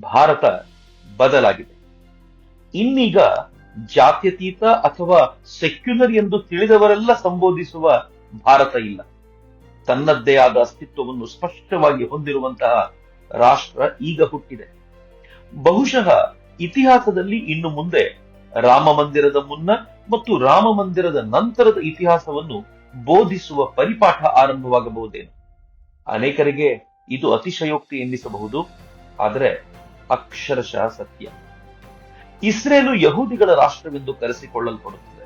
ಭಾರತ ಬದಲಾಗಿದೆ. ಇನ್ನೀಗ ಜಾತ್ಯತೀತ ಅಥವಾ ಸೆಕ್ಯುಲರ್ ಎಂದು ತಿಳಿದವರೆಲ್ಲ ಸಂಬೋಧಿಸುವ ಭಾರತ ಇಲ್ಲ. ತನ್ನದ್ದೇ ಆದ ಅಸ್ತಿತ್ವವನ್ನು ಸ್ಪಷ್ಟವಾಗಿ ಹೊಂದಿರುವಂತಹ ರಾಷ್ಟ್ರ ಈಗ ಹುಟ್ಟಿದೆ. ಬಹುಶಃ ಇತಿಹಾಸದಲ್ಲಿ ಇನ್ನು ಮುಂದೆ ರಾಮ ಮಂದಿರದ ಮುನ್ನ ಮತ್ತು ರಾಮ ಮಂದಿರದ ನಂತರದ ಇತಿಹಾಸವನ್ನು ಬೋಧಿಸುವ ಪರಿಪಾಠ ಆರಂಭವಾಗಬಹುದೇನು. ಅನೇಕರಿಗೆ ಇದು ಅತಿಶಯೋಕ್ತಿ ಎನ್ನಿಸಬಹುದು. ಆದರೆ ಅಕ್ಷರಶಃ ಸತ್ಯ. ಇಸ್ರೇಲು ಯಹೂದಿಗಳ ರಾಷ್ಟ್ರವೆಂದು ಕರೆಸಿಕೊಳ್ಳಲ್ಪಡುತ್ತದೆ.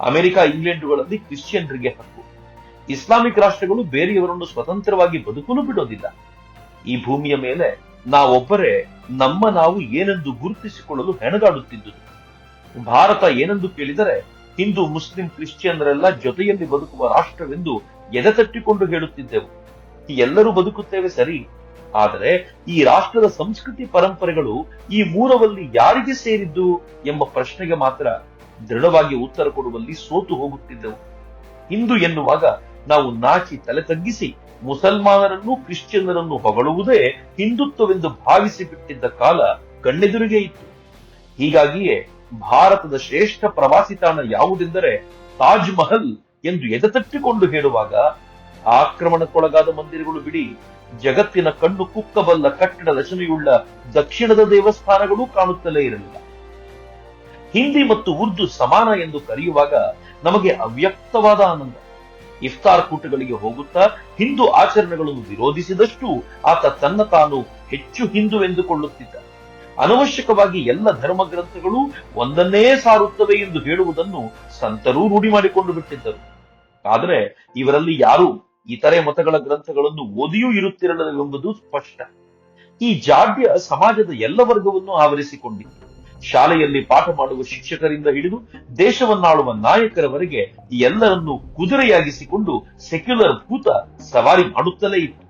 ಅಮೆರಿಕ, ಇಂಗ್ಲೆಂಡುಗಳಲ್ಲಿ ಕ್ರಿಶ್ಚಿಯನ್ರಿಗೆ ಹಕ್ಕು. ಇಸ್ಲಾಮಿಕ್ ರಾಷ್ಟ್ರಗಳು ಬೇರೆಯವರನ್ನು ಸ್ವತಂತ್ರವಾಗಿ ಬದುಕಲು ಬಿಡೋದಿಲ್ಲ. ಈ ಭೂಮಿಯ ಮೇಲೆ ನಾವೊಬ್ಬರೇ, ನಮ್ಮ ನಾವು ಏನೆಂದು ಗುರುತಿಸಿಕೊಳ್ಳಲು ಹೆಣಗಾಡುತ್ತಿದ್ದುದು. ಭಾರತ ಏನೆಂದು ಕೇಳಿದರೆ, ಹಿಂದೂ, ಮುಸ್ಲಿಂ ಕ್ರಿಶ್ಚಿಯನ್ನರೆಲ್ಲ ಜೊತೆಯಲ್ಲಿ ಬದುಕುವ ರಾಷ್ಟ್ರವೆಂದು ಎದೆತಟ್ಟಿಕೊಂಡು ಹೇಳುತ್ತಿದ್ದೆವು. ಎಲ್ಲರೂ ಬದುಕುತ್ತೇವೆ ಸರಿ ಆದರೆ ಈ ರಾಷ್ಟ್ರದ ಸಂಸ್ಕೃತಿ ಪರಂಪರೆಗಳು ಈ ಮೂರವಲ್ಲಿ ಯಾರಿಗೆ ಸೇರಿದ್ದು ಎಂಬ ಪ್ರಶ್ನೆಗೆ ಮಾತ್ರ ದೃಢವಾಗಿ ಉತ್ತರ ಕೊಡುವಲ್ಲಿ ಸೋತು ಹೋಗುತ್ತಿದ್ದವು. ಹಿಂದೂ ಎನ್ನುವಾಗ ನಾವು ನಾಚಿ ತಲೆ ತಗ್ಗಿಸಿ ಮುಸಲ್ಮಾನರನ್ನು ಕ್ರಿಶ್ಚಿಯನ್ನರನ್ನು ಹೊಗಳುವುದೇ ಹಿಂದುತ್ವವೆಂದು ಭಾವಿಸಿ ಬಿಟ್ಟಿದ್ದ ಕಾಲ ಕಣ್ಣೆದುರಿಗೆ ಇತ್ತು. ಹೀಗಾಗಿಯೇ ಭಾರತದ ಶ್ರೇಷ್ಠ ಪ್ರವಾಸಿ ತಾಣ ಯಾವುದೆಂದರೆ ತಾಜ್ ಮಹಲ್ ಎಂದು ಎದೆತಟ್ಟಿಕೊಂಡು ಹೇಳುವಾಗ ಆಕ್ರಮಣಕ್ಕೊಳಗಾದ ಮಂದಿರಗಳು ಬಿಡಿ. ಜಗತ್ತಿನ ಕಣ್ಣು ಕುಕ್ಕಬಲ್ಲ ಕಟ್ಟಡ ರಚನೆಯುಳ್ಳ ದಕ್ಷಿಣದ ದೇವಸ್ಥಾನಗಳು ಕಾಣುತ್ತಲೇ ಇರಲಿಲ್ಲ. ಹಿಂದಿ ಮತ್ತು ಉರ್ದು ಸಮಾನ ಎಂದು ಕರೆಯುವಾಗ ನಮಗೆ ಅವ್ಯಕ್ತವಾದ ಆನಂದ. ಇಫ್ತಾರ್ ಕೂಟಗಳಿಗೆ ಹೋಗುತ್ತಾ ಹಿಂದೂ ಆಚರಣೆಗಳನ್ನು ವಿರೋಧಿಸಿದಷ್ಟು ಆತ ತನ್ನ ತಾನು ಹೆಚ್ಚು ಹಿಂದೂ ಎಂದುಕೊಳ್ಳುತ್ತಿದ್ದ. ಅನವಶ್ಯಕವಾಗಿ ಎಲ್ಲ ಧರ್ಮ ಗ್ರಂಥಗಳು ಒಂದನ್ನೇ ಸಾರುತ್ತವೆ ಎಂದು ಹೇಳುವುದನ್ನು ಸಂತರೂ ರೂಢಿ ಮಾಡಿಕೊಂಡು ಬಿಟ್ಟಿದ್ದರು. ಆದರೆ ಇವರಲ್ಲಿ ಯಾರೂ ಇತರೆ ಮತಗಳ ಗ್ರಂಥಗಳನ್ನು ಓದಿಯೂ ಇರುತ್ತಿರಲಿಲ್ಲವೆಂಬುದು ಸ್ಪಷ್ಟ. ಈ ಜಾಡ್ಯ ಸಮಾಜದ ಎಲ್ಲ ವರ್ಗವನ್ನು ಆವರಿಸಿಕೊಂಡಿತ್ತು ಶಾಲೆಯಲ್ಲಿ ಪಾಠ ಮಾಡುವ ಶಿಕ್ಷಕರಿಂದ ಹಿಡಿದು ದೇಶವನ್ನಾಳುವ ನಾಯಕರವರೆಗೆ ಎಲ್ಲರನ್ನೂ ಎಲ್ಲರನ್ನು ಕುದುರೆಯಾಗಿಸಿಕೊಂಡು ಸೆಕ್ಯುಲರ್ ಭೂತ ಸವಾರಿ ಮಾಡುತ್ತಲೇ ಇತ್ತು.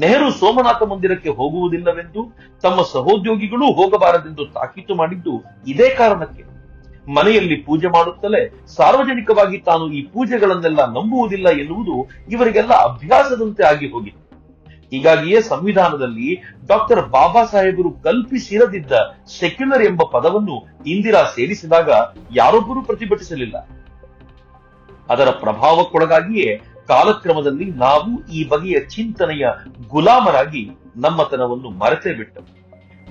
ನೆಹರು ಸೋಮನಾಥ ಮಂದಿರಕ್ಕೆ ಹೋಗುವುದಿಲ್ಲವೆಂದು ತಮ್ಮ ಸಹೋದ್ಯೋಗಿಗಳೂ ಹೋಗಬಾರದೆಂದು ತಾಕೀತು ಮಾಡಿದ್ದು ಇದೇ ಕಾರಣಕ್ಕೆ. ಮನೆಯಲ್ಲಿ ಪೂಜೆ ಮಾಡುತ್ತಲೇ ಸಾರ್ವಜನಿಕವಾಗಿ ತಾನು ಈ ಪೂಜೆಗಳನ್ನೆಲ್ಲ ನಂಬುವುದಿಲ್ಲ ಎನ್ನುವುದು ಇವರಿಗೆಲ್ಲ ಅಭ್ಯಾಸದಂತೆ ಆಗಿ ಹೋಗಿತ್ತು ಹೀಗಾಗಿಯೇ ಸಂವಿಧಾನದಲ್ಲಿ ಡಾಕ್ಟರ್ ಬಾಬಾ ಸಾಹೇಬರು ಕಲ್ಪಿಸಿರದಿದ್ದ ಸೆಕ್ಯುಲರ್ ಎಂಬ ಪದವನ್ನು ಇಂದಿರಾ ಸೇರಿಸಿದಾಗ ಯಾರೊಬ್ಬರೂ ಪ್ರತಿಭಟಿಸಲಿಲ್ಲ. ಅದರ ಪ್ರಭಾವಕ್ಕೊಳಗಾಗಿಯೇ ಕಾಲಕ್ರಮದಲ್ಲಿ ನಾವು ಈ ಬಗೆಯ ಚಿಂತನೆಯ ಗುಲಾಮರಾಗಿ ನಮ್ಮತನವನ್ನು ಮರೆತೇ ಬಿಟ್ಟವು.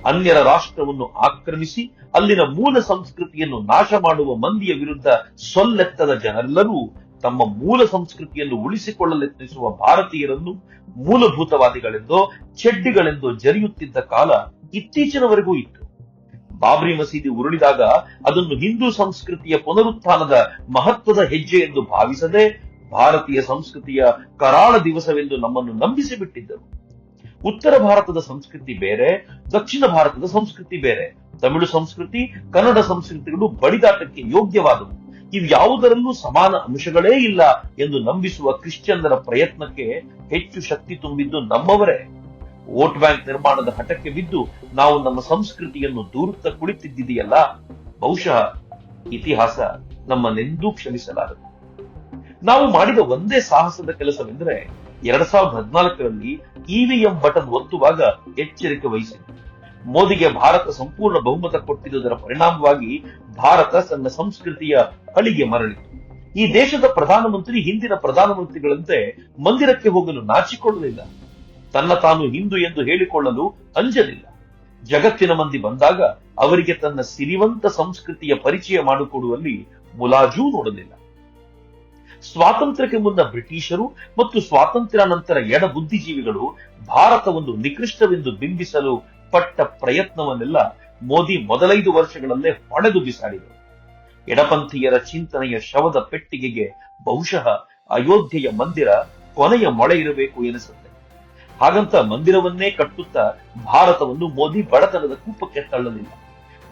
ಅನ್ಯರ ರಾಷ್ಟ್ರವನ್ನು ಆಕ್ರಮಿಸಿ ಅಲ್ಲಿನ ಮೂಲ ಸಂಸ್ಕೃತಿಯನ್ನು ನಾಶ ಮಾಡುವ ಮಂದಿಯ ವಿರುದ್ಧ ಸೊಲ್ಲೆತ್ತದ ಜನರೆಲ್ಲರೂ ತಮ್ಮ ಮೂಲ ಸಂಸ್ಕೃತಿಯನ್ನು ಉಳಿಸಿಕೊಳ್ಳಲೆತ್ನಿಸುವ ಭಾರತೀಯರನ್ನು ಮೂಲಭೂತವಾದಿಗಳೆಂದೋ, ಚೆಡ್ಡಿಗಳೆಂದೋ ಜರಿಯುತ್ತಿದ್ದ ಕಾಲ ಇತ್ತೀಚಿನವರೆಗೂ ಇತ್ತು. ಬಾಬ್ರಿ ಮಸೀದಿ ಉರುಳಿದಾಗ ಅದನ್ನು ಹಿಂದೂ ಸಂಸ್ಕೃತಿಯ ಪುನರುತ್ಥಾನದ ಮಹತ್ವದ ಹೆಜ್ಜೆ ಎಂದು ಭಾವಿಸದೆ ಭಾರತೀಯ ಸಂಸ್ಕೃತಿಯ ಕರಾಳ ದಿವಸವೆಂದು ನಮ್ಮನ್ನು ನಂಬಿಸಿ ಬಿಟ್ಟಿದ್ದರು ಉತ್ತರ ಭಾರತದ ಸಂಸ್ಕೃತಿ ಬೇರೆ, ದಕ್ಷಿಣ ಭಾರತದ ಸಂಸ್ಕೃತಿ ಬೇರೆ. ತಮಿಳು ಸಂಸ್ಕೃತಿ, ಕನ್ನಡ ಸಂಸ್ಕೃತಿಗಳು ಬಡಿದಾಟಕ್ಕೆ ಯೋಗ್ಯವಾದವು. ಇವ್ಯಾವುದರಲ್ಲೂ ಸಮಾನ ಅಂಶಗಳೇ ಇಲ್ಲ ಎಂದು ನಂಬಿಸುವ ಕ್ರಿಶ್ಚಿಯನ್ನರ ಪ್ರಯತ್ನಕ್ಕೆ ಹೆಚ್ಚು ಶಕ್ತಿ ತುಂಬಿದ್ದು ನಮ್ಮವರೇ. ವೋಟ್ ಬ್ಯಾಂಕ್ ನಿರ್ಮಾಣದ ಹಠಕ್ಕೆ ಬಿದ್ದು ನಾವು ನಮ್ಮ ಸಂಸ್ಕೃತಿಯನ್ನು ದೂರುತ್ತಾ ಕುಳಿತಿದ್ದಿದೆಯಲ್ಲ? ಬಹುಶಃ ಇತಿಹಾಸ ನಮ್ಮನ್ನೆಂದೂ ಕ್ಷಮಿಸಲಾರದು. ನಾವು ಮಾಡಿದ ಒಂದೇ ಸಾಹಸದ ಕೆಲಸವೆಂದರೆ ಎರಡ್ ಸಾವಿರದ ಹದಿನಾಲ್ಕರಲ್ಲಿ ಇವಿಎಂ ಬಟನ್ ಒತ್ತುವಾಗ ಎಚ್ಚರಿಕೆ ವಹಿಸಿದೆ ಮೋದಿಗೆ ಭಾರತ ಸಂಪೂರ್ಣ ಬಹುಮತ ಕೊಟ್ಟಿದ್ದುದರ ಪರಿಣಾಮವಾಗಿ ಭಾರತ ತನ್ನ ಸಂಸ್ಕೃತಿಯ ಅಳಿಗೆ ಮರಳಿತು. ಈ ದೇಶದ ಪ್ರಧಾನಮಂತ್ರಿ, ಹಿಂದಿನ ಪ್ರಧಾನಮಂತ್ರಿಗಳಂತೆ ಮಂದಿರಕ್ಕೆ ಹೋಗಲು ನಾಚಿಕೊಳ್ಳಲಿಲ್ಲ. ತನ್ನ ತಾನು ಹಿಂದೂ ಎಂದು ಹೇಳಿಕೊಳ್ಳಲು ಅಂಜಲಿಲ್ಲ. ಜಗತ್ತಿನ ಮಂದಿ ಬಂದಾಗ ಅವರಿಗೆ ತನ್ನ ಸಿರಿವಂತ ಸಂಸ್ಕೃತಿಯ ಪರಿಚಯ ಮಾಡಿಕೊಡುವಲ್ಲಿ ಮುಲಾಜೂ ನೋಡಲಿಲ್ಲ. ಸ್ವಾತಂತ್ರ್ಯಕ್ಕೆ ಮುನ್ನ ಬ್ರಿಟಿಷರು ಮತ್ತು ಸ್ವಾತಂತ್ರ್ಯ ನಂತರ ಎಡ ಬುದ್ಧಿಜೀವಿಗಳು ಭಾರತವನ್ನು ನಿಕೃಷ್ಟವೆಂದು ಬಿಂಬಿಸಲು ಪಟ್ಟ ಪ್ರಯತ್ನವನ್ನೆಲ್ಲ ಮೋದಿ ಮೊದಲೈದು ವರ್ಷಗಳಲ್ಲೇ ಹೊಡೆದು ಬಿಸಾಡಿದರು. ಎಡಪಂಥೀಯರ ಚಿಂತನೆಯ ಶವದ ಪೆಟ್ಟಿಗೆಗೆ ಬಹುಶಃ ಅಯೋಧ್ಯೆಯ ಮಂದಿರ ಕೊನೆಯ ಮೊಳೆ ಇರಬೇಕು ಎನಿಸುತ್ತೆ. ಹಾಗಂತ ಮಂದಿರವನ್ನೇ ಕಟ್ಟುತ್ತಾ ಭಾರತವನ್ನು ಮೋದಿ ಬಡತನದ ಕೂಪಕ್ಕೆ ತಳ್ಳಲಿಲ್ಲ.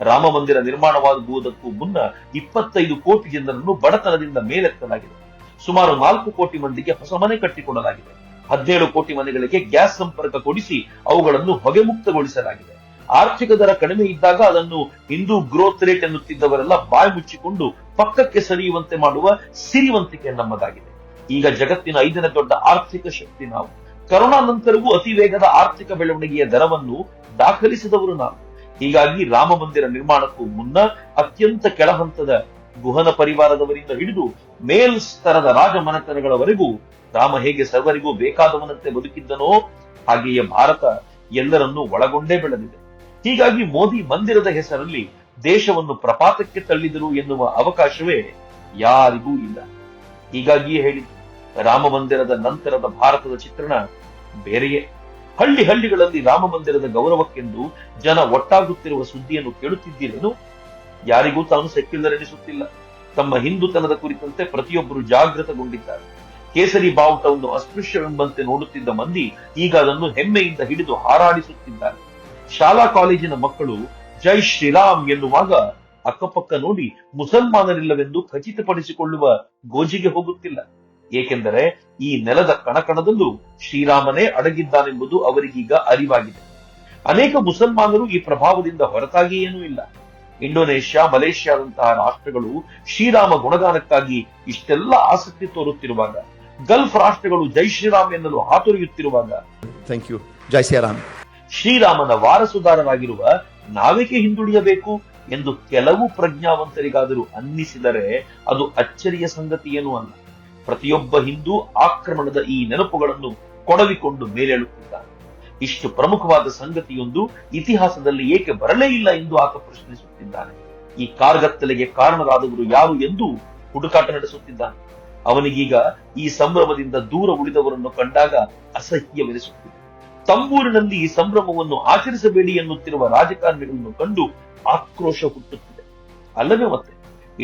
ರಾಮ ಮಂದಿರ ನಿರ್ಮಾಣವಾಗುವುದಕ್ಕೂ ಮುನ್ನ ಇಪ್ಪತ್ತೈದು ಕೋಟಿ ಜನರನ್ನು ಬಡತನದಿಂದ ಮೇಲೆತ್ತಲಾಗಿದೆ. ಸುಮಾರು ನಾಲ್ಕು ಕೋಟಿ ಮಂದಿಗೆ ಹೊಸ ಮನೆ ಕಟ್ಟಿಕೊಡಲಾಗಿದೆ ಹದಿನೇಳು ಕೋಟಿ ಮನೆಗಳಿಗೆ ಗ್ಯಾಸ್ ಸಂಪರ್ಕ ಕೊಡಿಸಿ ಅವುಗಳನ್ನು ಹೊಗೆ ಮುಕ್ತಗೊಳಿಸಲಾಗಿದೆ ಆರ್ಥಿಕ ದರ ಕಡಿಮೆ ಇದ್ದಾಗ ಅದನ್ನು ಹಿಂದೂ ಗ್ರೋತ್ ರೇಟ್ ಎನ್ನುತ್ತಿದ್ದವರೆಲ್ಲ ಬಾಯಿ ಮುಚ್ಚಿಕೊಂಡು ಪಕ್ಕಕ್ಕೆ ಸರಿಯುವಂತೆ ಮಾಡುವ ಸಿರಿವಂತಿಕೆ ನಮ್ಮದಾಗಿದೆ. ಈಗ ಜಗತ್ತಿನ ಐದನೇ ದೊಡ್ಡ ಆರ್ಥಿಕ ಶಕ್ತಿ ನಾವು. ಕರೋನಾ ನಂತರವೂ ಅತಿ ವೇಗದ ಆರ್ಥಿಕ ಬೆಳವಣಿಗೆಯ ದರವನ್ನು ದಾಖಲಿಸಿದವರು ನಾವು. ಹೀಗಾಗಿ ರಾಮ ಮಂದಿರ ನಿರ್ಮಾಣಕ್ಕೂ ಮುನ್ನ ಅತ್ಯಂತ ಕೆಳಹಂತದ ಗುಹನ ಪರಿವಾರದವರಿಂದ ಹಿಡಿದು ಮೇಲ್ ಸ್ತರದ ರಾಜಮನೆತನಗಳವರೆಗೂ ರಾಮ ಹೇಗೆ ಸರ್ವರಿಗೂ ಬೇಕಾದವನಂತೆ ಬದುಕಿದ್ದನೋ ಹಾಗೆಯೇ ಭಾರತ ಎಲ್ಲರನ್ನೂ ಒಳಗೊಂಡೇ ಬೆಳೆದಿದೆ. ಹೀಗಾಗಿ ಮೋದಿ ಮಂದಿರದ ಹೆಸರಲ್ಲಿ ದೇಶವನ್ನು ಪ್ರಪಾತಕ್ಕೆ ತಳ್ಳಿದರು ಎನ್ನುವ ಅವಕಾಶವೇ ಯಾರಿಗೂ ಇಲ್ಲ. ಹೀಗಾಗಿಯೇ ಹೇಳಿದ್ದು, ರಾಮ ಮಂದಿರದ ನಂತರದ ಭಾರತದ ಚಿತ್ರಣ ಬೇರೆಯೇ. ಹಳ್ಳಿ ಹಳ್ಳಿಗಳಲ್ಲಿ ರಾಮ ಮಂದಿರದ ಗೌರವಕ್ಕೆಂದು ಜನ ಒಟ್ಟಾಗುತ್ತಿರುವ ಸುದ್ದಿಯನ್ನು ಕೇಳುತ್ತಿದ್ದೀರೇನು? ಯಾರಿಗೂ ತಾನು ಸೆಕ್ಯುಲರ್ ಎನಿಸುತ್ತಿಲ್ಲ ತಮ್ಮ ಹಿಂದುತನದ ಕುರಿತಂತೆ ಪ್ರತಿಯೊಬ್ಬರು ಜಾಗೃತಗೊಂಡಿದ್ದಾರೆ. ಕೇಸರಿ ಬಾವುಟವನ್ನು ಅಸ್ಪೃಶ್ಯವೆಂಬಂತೆ ನೋಡುತ್ತಿದ್ದ ಮಂದಿ ಈಗ ಅದನ್ನು ಹೆಮ್ಮೆಯಿಂದ ಹಿಡಿದು ಹಾರಾಡಿಸುತ್ತಿದ್ದಾರೆ. ಶಾಲಾ ಕಾಲೇಜಿನ ಮಕ್ಕಳು ಜೈ ಶ್ರೀರಾಮ್ ಎನ್ನುವಾಗ ಅಕ್ಕಪಕ್ಕ ನೋಡಿ ಮುಸಲ್ಮಾನರಿಲ್ಲವೆಂದು ಖಚಿತಪಡಿಸಿಕೊಳ್ಳುವ ಗೋಜಿಗೆ ಹೋಗುತ್ತಿಲ್ಲ. ಏಕೆಂದರೆ ಈ ನೆಲದ ಕಣಕಣದಲ್ಲೂ ಶ್ರೀರಾಮನೇ ಅಡಗಿದ್ದಾನೆಂಬುದು ಅವರಿಗೀಗ ಅರಿವಾಗಿದೆ. ಅನೇಕ ಮುಸಲ್ಮಾನರು ಈ ಪ್ರಭಾವದಿಂದ ಹೊರತಾಗಿ ಏನೂ ಇಲ್ಲ. ಇಂಡೋನೇಷ್ಯಾ ಮಲೇಷ್ಯಾದಂತಹ ರಾಷ್ಟ್ರಗಳು ಶ್ರೀರಾಮ ಗುಣಗಾನಕ್ಕಾಗಿ ಇಷ್ಟೆಲ್ಲ ಆಸಕ್ತಿ ತೋರುತ್ತಿರುವಾಗ ಗಲ್ಫ್ ರಾಷ್ಟ್ರಗಳು ಜೈ ಶ್ರೀರಾಮ್ ಎನ್ನಲು ಹಾತೊರೆಯುತ್ತಿರುವಾಗ ಥ್ಯಾಂಕ್ ಯು ಜೈ ಶ್ರೀರಾಮ್ ಶ್ರೀರಾಮನ ವಾರಸುದಾರರಾಗಿರುವ ನಾವೇಕೆ ಹಿಂದುಳಿಯಬೇಕು ಎಂದು ಕೆಲವು ಪ್ರಜ್ಞಾವಂತರಿಗಾದರೂ ಅನ್ನಿಸಿದರೆ ಅದು ಅಚ್ಚರಿಯ ಸಂಗತಿಯೇನೂ ಅಲ್ಲ. ಪ್ರತಿಯೊಬ್ಬ ಹಿಂದೂ ಆಕ್ರಮಣದ ಈ ನೆನಪುಗಳನ್ನು ಕೊಡವಿಕೊಂಡು ಮೇಲೇಳುತ್ತಿದ್ದಾನೆ. ಇಷ್ಟು ಪ್ರಮುಖವಾದ ಸಂಗತಿಯೊಂದು ಇತಿಹಾಸದಲ್ಲಿ ಏಕೆ ಬರಲೇ ಇಲ್ಲ ಎಂದು ಆತ ಪ್ರಶ್ನಿಸುತ್ತಿದ್ದಾನೆ. ಈ ಕಾರ್ಗತ್ತಲೆಗೆ ಕಾರಣರಾದವರು ಯಾರು ಎಂದು ಹುಡುಕಾಟ ನಡೆಸುತ್ತಿದ್ದಾನೆ. ಅವನಿಗೀಗ ಈ ಸಂಭ್ರಮದಿಂದ ದೂರ ಉಳಿದವರನ್ನು ಕಂಡಾಗ ಅಸಹ್ಯವೆನಿಸುತ್ತಿದೆ. ತಂಬೂರಿನಲ್ಲಿ ಈ ಸಂಭ್ರಮವನ್ನು ಆಚರಿಸಬೇಡಿ ಎನ್ನುತ್ತಿರುವ ರಾಜಕಾರಣಿಗಳನ್ನು ಕಂಡು ಆಕ್ರೋಶ ಹುಟ್ಟುತ್ತಿದೆ. ಅಲ್ಲವೇ ಮತ್ತೆ,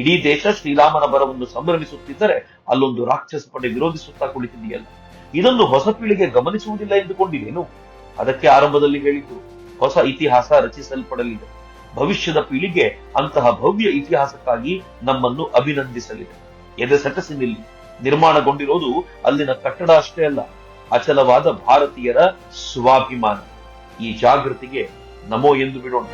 ಇಡೀ ದೇಶ ಶ್ರೀರಾಮನ ಬರವನ್ನು ಸಂಭ್ರಮಿಸುತ್ತಿದ್ದರೆ ಅಲ್ಲೊಂದು ರಾಕ್ಷಸ ಪಡೆ ವಿರೋಧಿಸುತ್ತಾ ಕುಳಿತಿದೆಯಲ್ಲ. ಇದನ್ನು ಹೊಸ ಪೀಳಿಗೆ ಗಮನಿಸುವುದಿಲ್ಲ ಎಂದುಕೊಂಡಿರೇನು ಅದಕ್ಕೆ ಆರಂಭದಲ್ಲಿ ಹೇಳಿದ್ದು, ಹೊಸ ಇತಿಹಾಸ ರಚಿಸಲ್ಪಡಲಿದೆ. ಭವಿಷ್ಯದ ಪೀಳಿಗೆ ಅಂತಹ ಭವ್ಯ ಇತಿಹಾಸಕ್ಕಾಗಿ ನಮ್ಮನ್ನು ಅಭಿನಂದಿಸಲಿದೆ. ಎದೆ ಸೆಟಸಿನಲ್ಲಿ ನಿರ್ಮಾಣಗೊಂಡಿರೋದು ಅಲ್ಲಿನ ಕಟ್ಟಡ ಅಷ್ಟೇ ಅಲ್ಲ, ಅಚಲವಾದ ಭಾರತೀಯರ ಸ್ವಾಭಿಮಾನ. ಈ ಜಾಗೃತಿಗೆ ನಮೋ ಎಂದು ಬಿಡೋಣ.